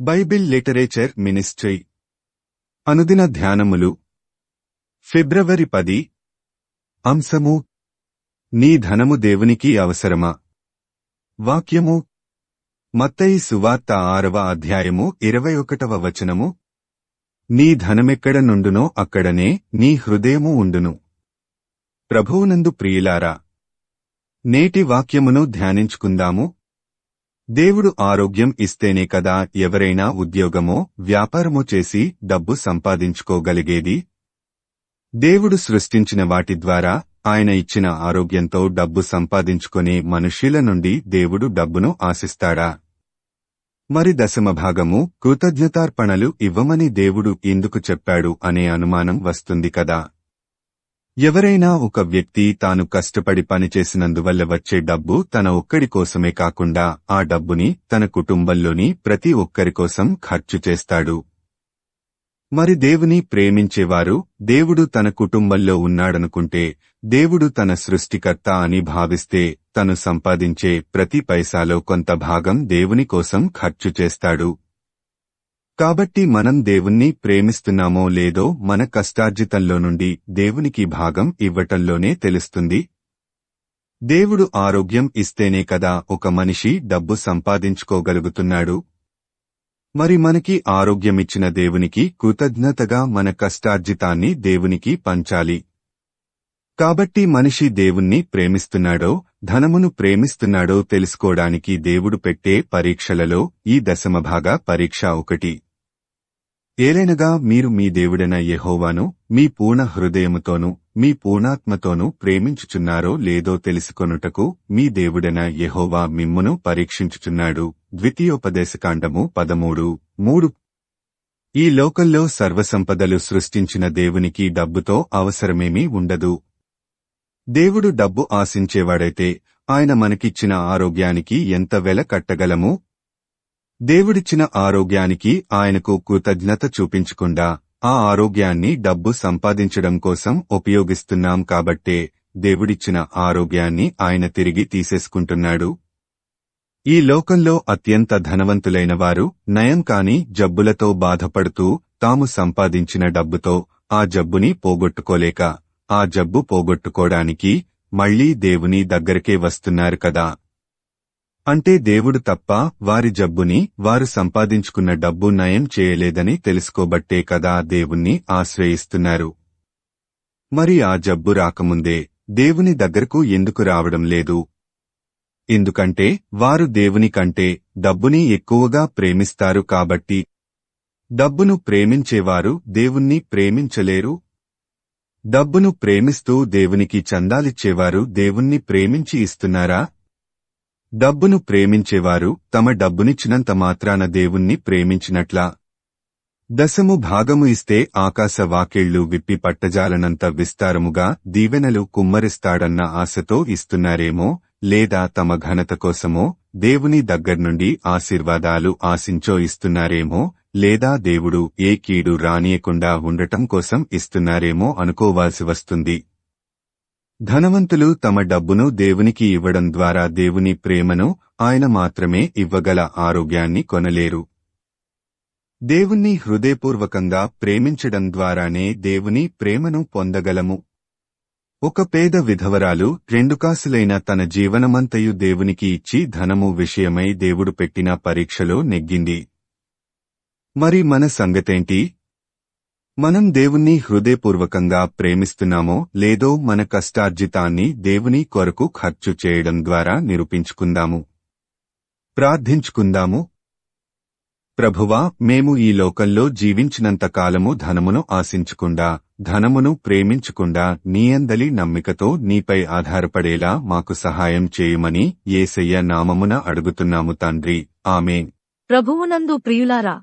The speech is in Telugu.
Bible literature ministry. అనుదిన ధ్యానములు. ఫిబ్రవరి పది. అంశము. నీ ధనము దేవునికి అవసరమా? వాక్యము. మత్తయి సువార్త ఆరవ అధ్యాయము ఇరవై ఒకటవ వచనము. నీ ధనమెక్కడ నుండునో అక్కడనే నీ హృదయము ఉండును. ప్రభువునందు ప్రియులారా నేటి వాక్యమును ధ్యానించుకుందాము. దేవుడు ఆరోగ్యం ఇస్తేనే కదా ఎవరైనా ఉద్యోగమో వ్యాపారమో చేసి డబ్బు సంపాదించుకోగలిగేది? దేవుడు సృష్టించిన వాటి ద్వారా ఆయన ఇచ్చిన ఆరోగ్యంతో డబ్బు సంపాదించుకునే మనుష్యుల నుండి దేవుడు డబ్బును ఆశిస్తాడా? మరి దశమభాగము కృతజ్ఞతార్పణలు ఇవ్వమని దేవుడు ఎందుకు చెప్పాడు అనే అనుమానం వస్తుంది కదా. ఎవరైనా ఒక వ్యక్తి తాను కష్టపడి పనిచేసినందువల్ల వచ్చే డబ్బు తన ఒక్కడి కోసమే కాకుండా ఆ డబ్బుని తన కుటుంబంలోని ప్రతి ఒక్కరి కోసం ఖర్చు చేస్తాడు. మరి దేవుని ప్రేమించేవారు దేవుడు తన కుటుంబంలో ఉన్నాడనుకుంటే దేవుడు తన సృష్టికర్త అని భావిస్తే తను సంపాదించే ప్రతి పైసాలో కొంత భాగం దేవుని కోసం ఖర్చు చేస్తాడు. కాబట్టి మనం దేవుణ్ణి ప్రేమిస్తున్నామో లేదో మన కష్టార్జితంలో నుండి దేవునికి భాగం ఇవ్వటంలోనే తెలుస్తుంది. దేవుడు ఆరోగ్యం ఇస్తేనే కదా ఒక మనిషి డబ్బు సంపాదించుకోగలుగుతున్నాడు. మరి మనకి ఆరోగ్యమిచ్చిన దేవునికి కృతజ్ఞతగా మన కష్టార్జితాన్ని దేవునికి పంచాలి. కాబట్టి మనిషి దేవుణ్ణి ప్రేమిస్తున్నాడో ధనమును ప్రేమిస్తున్నాడో తెలుసుకోవడానికి దేవుడు పెట్టే పరీక్షలలో ఈ దశమభాగ పరీక్ష ఒకటి. ఏలైనగా మీరు మీ దేవుడైన యహోవాను మీ పూర్ణ హృదయముతోనూ మీ పూర్ణాత్మతోనూ ప్రేమించుచున్నారో లేదో తెలుసుకొనుటకు మీ దేవుడైన యహోవా మిమ్మును పరీక్షించుచున్నాడు. ద్వితీయోపదేశకాండము పదమూడు మూడు. ఈ లోకంలో సర్వసంపదలు సృష్టించిన దేవునికి డబ్బుతో అవసరమేమీ ఉండదు. దేవుడు డబ్బు ఆశించేవాడైతే ఆయన మనకిచ్చిన ఆరోగ్యానికి ఎంత వెల కట్టగలము? దేవుడిచ్చిన ఆరోగ్యానికి ఆయనకు కృతజ్ఞత చూపించకుండా ఆ ఆరోగ్యాన్ని డబ్బు సంపాదించడం కోసం ఉపయోగిస్తున్నాం కాబట్టే దేవుడిచ్చిన ఆరోగ్యాన్ని ఆయన తిరిగి తీసేసుకుంటున్నాడు. ఈ లోకంలో అత్యంత ధనవంతులైన వారు నయం కాని జబ్బులతో బాధపడుతూ తాము సంపాదించిన డబ్బుతో ఆ జబ్బుని పోగొట్టుకోలేక ఆ జబ్బు పోగొట్టుకోడానికి మళ్ళీ దేవుని దగ్గరకే వస్తున్నారు కదా. అంటే దేవుడు తప్ప వారి జబ్బుని వారు సంపాదించుకున్న డబ్బు నయం చేయలేదని తెలుసుకోబట్టే కదా దేవుణ్ణి ఆశ్రయిస్తున్నారు. మరి ఆ జబ్బు రాకముందే దేవుని దగ్గరకు ఎందుకు రావడం లేదు? ఎందుకంటే వారు దేవుని కంటే డబ్బుని ఎక్కువగా ప్రేమిస్తారు కాబట్టి. డబ్బును ప్రేమించేవారు దేవుణ్ణి ప్రేమించలేరు. డబ్బును ప్రేమిస్తూ దేవునికి చందాలిచ్చేవారు దేవుణ్ణి ప్రేమించి ఇస్తున్నారా? డబ్బును ప్రేమించేవారు తమ డబ్బునిచ్చినంత మాత్రాన దేవుణ్ణి ప్రేమించినట్లా. దశము భాగము ఇస్తే ఆకాశ వాకిళ్ళు విప్పి పట్టజాలనంత విస్తారముగా దీవెనలు కుమ్మరిస్తాడన్న ఆశతో ఇస్తున్నారేమో లేదా తమ ఘనత కోసమో దేవుని దగ్గర్నుండి ఆశీర్వాదాలు ఆశించో ఇస్తున్నారేమో లేదా దేవుడు ఏ కీడు రానియకుండా ఉండటం కోసం ఇస్తున్నారేమో అనుకోవాల్సి వస్తుంది. ధనవంతులు తమ డబ్బును దేవునికి ఇవ్వడం ద్వారా దేవుని ప్రేమను ఆయన మాత్రమే ఇవ్వగల ఆరోగ్యాన్ని కొనలేరు. దేవుణ్ణి హృదయపూర్వకంగా ప్రేమించడం ద్వారానే దేవుని ప్రేమను పొందగలము. ఒక పేద విధవరాలు రెండుకాసులైన తన జీవనమంతయు దేవునికి ఇచ్చి ధనము విషయమై దేవుడు పెట్టిన పరీక్షలో నెగ్గింది. మరి మన సంగతేంటి? మనం దేవుణ్ణి హృదయపూర్వకంగా ప్రేమిస్తున్నామో లేదో మన కష్టార్జితాన్ని దేవుని కొరకు ఖర్చు చేయడం ద్వారా నిరూపించుకుందాము. ప్రార్థించుకుందాము. ప్రభువా మేము ఈ లోకంలో జీవించినంత కాలము ధనమును ఆశించకుండా ధనమును ప్రేమించకుండా నీయందలి నమ్మికతో నీపై ఆధారపడేలా మాకు సహాయం చేయమని ఏసయ్య నామమున అడుగుతున్నాము తండ్రి. ఆమె ప్రభువునందు ప్రియులారా